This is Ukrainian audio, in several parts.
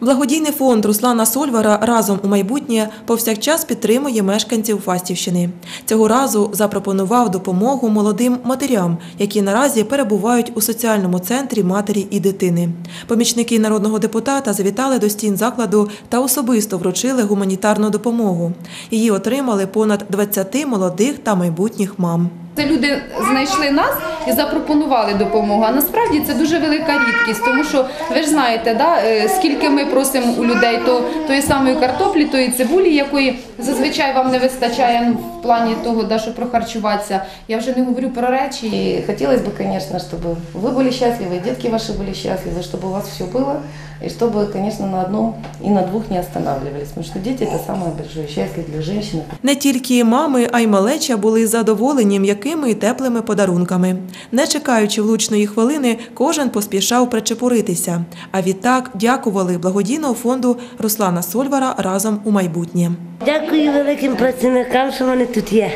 Благодійний фонд Руслана Сольвара разом у майбутнє повсякчас підтримує мешканців Фастівщини. Цього разу запропонував допомогу молодим матерям, які наразі перебувають у соціальному центрі матері і дитини. Помічники народного депутата завітали до стін закладу та особисто вручили гуманітарну допомогу. Її отримали понад 20 молодих та майбутніх мам. Це люди знайшли нас і запропонували допомогу. А насправді це дуже велика рідкість, тому що ви ж знаєте, да, е, скільки ми просимо у людей, то тої самої картоплі, тої цибулі, якої зазвичай вам не вистачає ну, в плані того, да, щоб прохарчуватися. Я вже не говорю про речі. И хотелось бы, конечно, чтобы вы были счастливы, и детки ваши были счастливы, чтобы у вас все было, и чтобы, конечно, на одном и на двух не останавливались, потому что дети – это самое большое счастье для женщины. Не тільки мами, а й малеча були задоволені м'якими і теплими подарунками. Не чекаючи влучної хвилини, кожен поспішав причепуритися. А відтак дякували благодійного фонду Руслана Сольвара разом у майбутнє. Дякую великим працівникам, що вони тут є.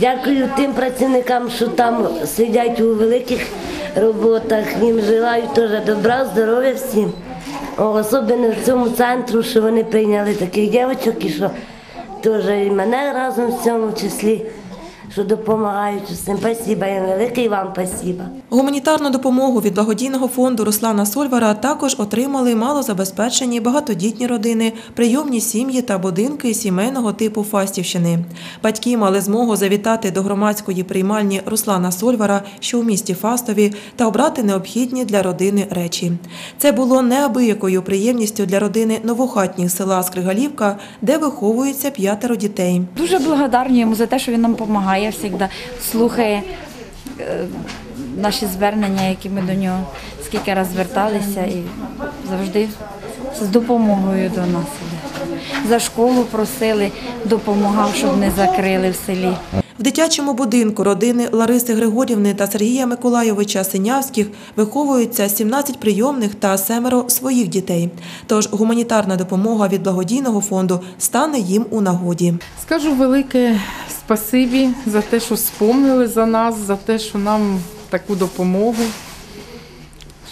Дякую тим працівникам, що там сидять у великих роботах. Їм желаю теж добра, здоров'я всім. Особливо в цьому центру, що вони прийняли таких дівчаток і що теж і мене разом в цьому числі, що допомагають усім. Спасибо їм велике вам спасибо. Гуманітарну допомогу від благодійного фонду Руслана Сольвара також отримали малозабезпечені багатодітні родини, прийомні сім'ї та будинки сімейного типу Фастівщини. Батьки мали змогу завітати до громадської приймальні Руслана Сольвара, що у місті Фастові, та обрати необхідні для родини речі. Це було неабиякою приємністю для родини новохатніх села Скригалівка, де виховується п'ятеро дітей. Дуже благодарні йому за те, що він нам допомагає завжди, слухає е, наші звернення, які ми до нього скільки раз зверталися і завжди з допомогою до нас. іде. За школу просили, допомагав, щоб не закрили в селі. В дитячому будинку родини Лариси Григорівни та Сергія Миколайовича Синявських виховуються 17 прийомних та семеро своїх дітей. Тож гуманітарна допомога від благодійного фонду стане їм у нагоді. Скажу велике спасибі за те, що спомнили за нас, за те, що нам таку допомогу.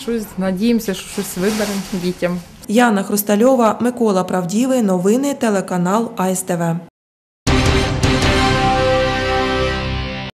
Щось надіємося, що щось виберемо дітям. Яна Хрустальова, Микола Правдівий. Новини телеканал АСТВ.